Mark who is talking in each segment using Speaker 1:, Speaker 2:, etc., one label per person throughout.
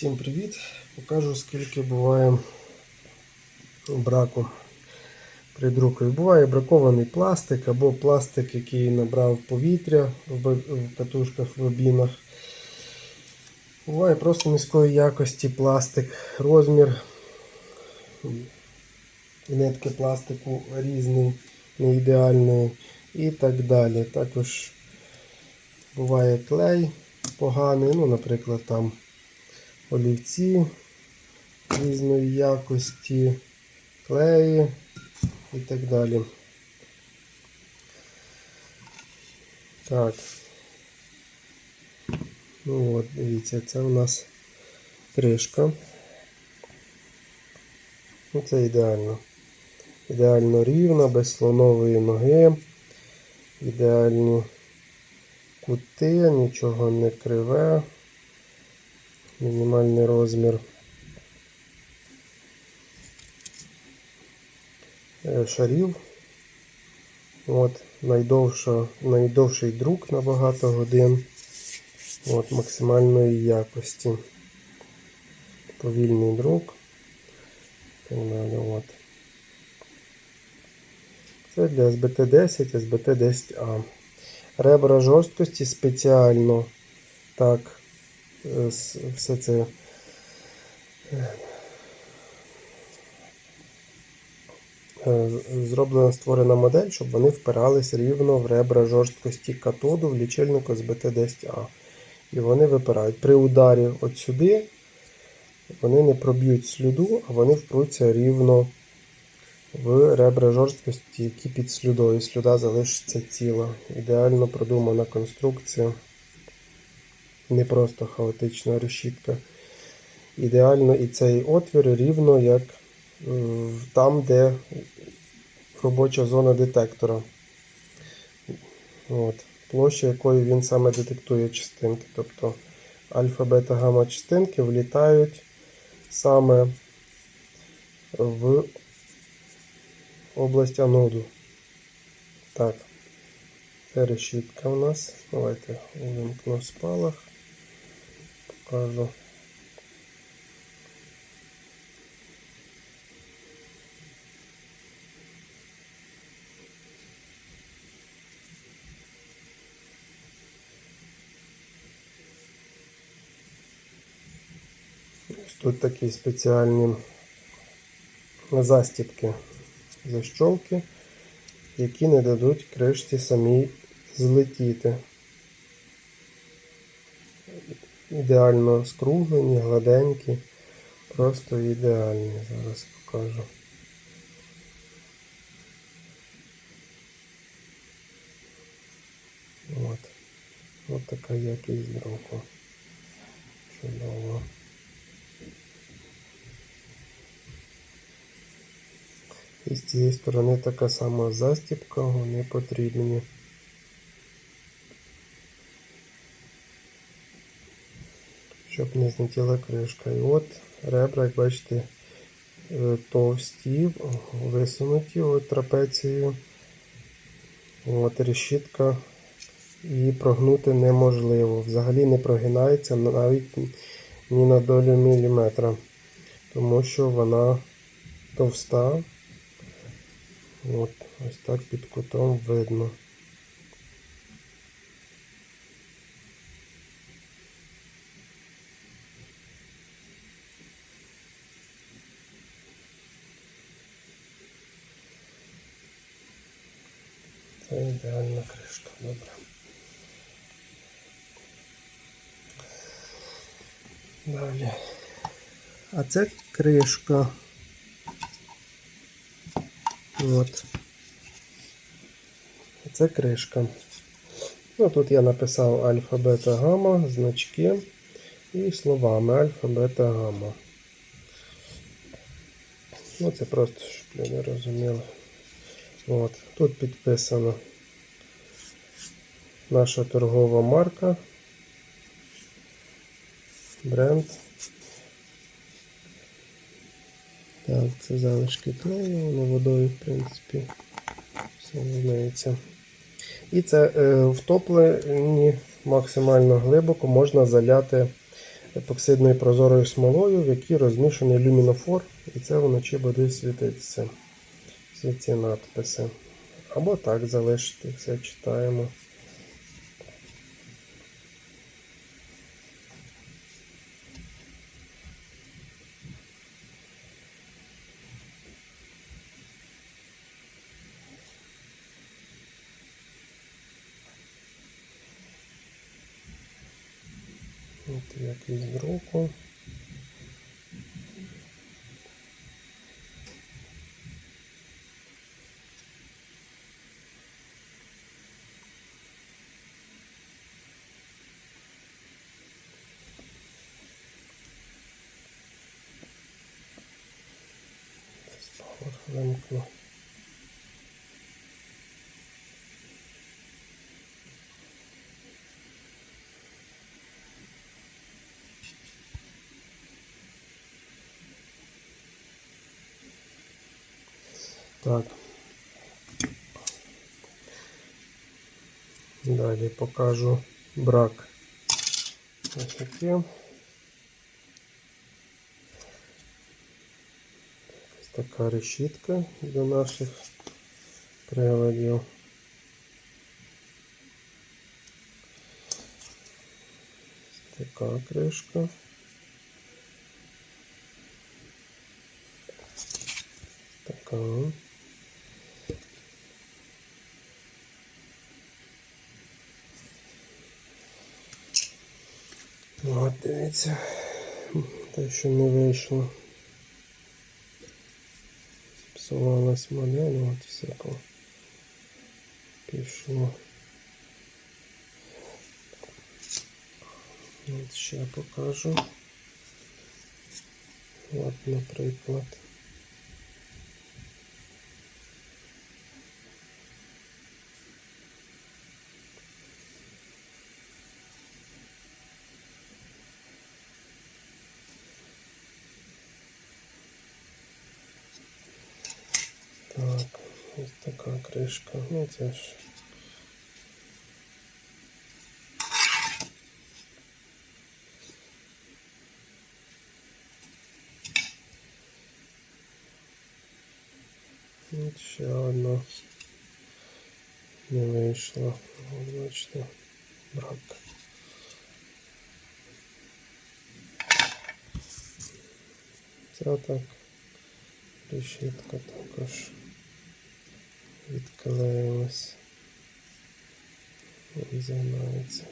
Speaker 1: Всім привіт! Покажу скільки буває браку при друкові. Буває бракований пластик або пластик, який набрав повітря в катушках, в бобінах. Буває просто низької якості пластик, розмір нитки пластику різний, не ідеальний і так далі. Також буває клей поганий, ну, наприклад, там олівці різної якості, клеї і так далі. Так. Ну от, дивіться, це у нас кришка. Ну, це ідеально. Ідеально рівна, без слонової ноги, ідеальні кути, нічого не криве, мінімальний розмір е, шарів. От, найдовша, найдовший друк на багато годин. От, максимальної якості. Повільний друк. От. Це для SBT10, SBT10A. Ребра жорсткості спеціально так все це е, е, зроблена створена модель, щоб вони впирались рівно в ребра жорсткості катоду в лічильнику SBT10A. І вони випирають. При ударі от сюди вони не проб'ють сліду, а вони впруться рівно в ребра жорсткості, які під слюдою. Слюда залишиться ціла. Ідеально продумана конструкція. Не просто хаотична решітка. Ідеально і цей отвір рівно як е, там, де робоча зона детектора. От. Площа, якою він саме детектує частинки. Тобто альфа, бета, гамма частинки влітають саме в область аноду. Так, це решітка у нас. Давайте увімкну спалах. Покажу. Ось Тут такі спеціальні застіпки защолки, які не дадуть кришці самій злетіти. Ідеально скруглені, гладенькі, просто ідеальні. Зараз покажу. От. От така якість друку. Чудово. І з цієї сторони така сама застіпка, вони потрібні. Щоб не злетіла кришка. І от ребра, як бачите, е, товсті, висунуті от трапецією. От решітка її прогнути неможливо. Взагалі не прогинається навіть ні на долю міліметра, тому що вона товста. От, ось так під кутом видно. Ідеальна кришка, добре. Далі. А це кришка. От. Це кришка. Ну, тут я написав альфа, бета, гамма, значки і словами альфа, бета, гамма. Ну, це просто, щоб люди розуміли. От. Тут підписана наша торгова марка. Бренд. Так, це залишки клею, воно водою, в принципі, все змиється. І це е, втоплені максимально глибоко можна заляти епоксидною прозорою смолою, в якій розмішаний люмінофор, і це вночі буде світитися. Всі ці надписи. Або так залишити, все читаємо. От якийсь друку. Вимкну. Так. Далі покажу брак. Ось таке. Така решітка до наших приладів. Така кришка. Така. От, дивіться, те, що не вийшло. Псувалась модель, от все по- пішло. От ще покажу. От, наприклад. Так, ось така кришка. Ну це ж. От ще одна не вийшла. От бачите, брак. Це так. Решітка також відклеїлась. І займається.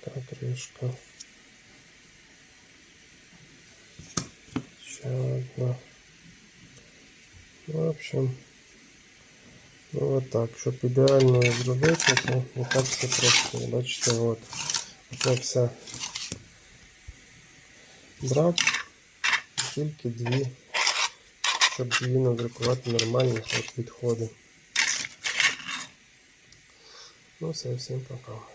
Speaker 1: Така кришка. Ще одна. Ну, в общем, ну от так, щоб ідеально зробити, то не так все просто. Бачите, от. Оце все брак, тільки дві, Щоб її надрукувати нормальні хоч відходи. Ну все, всім пока.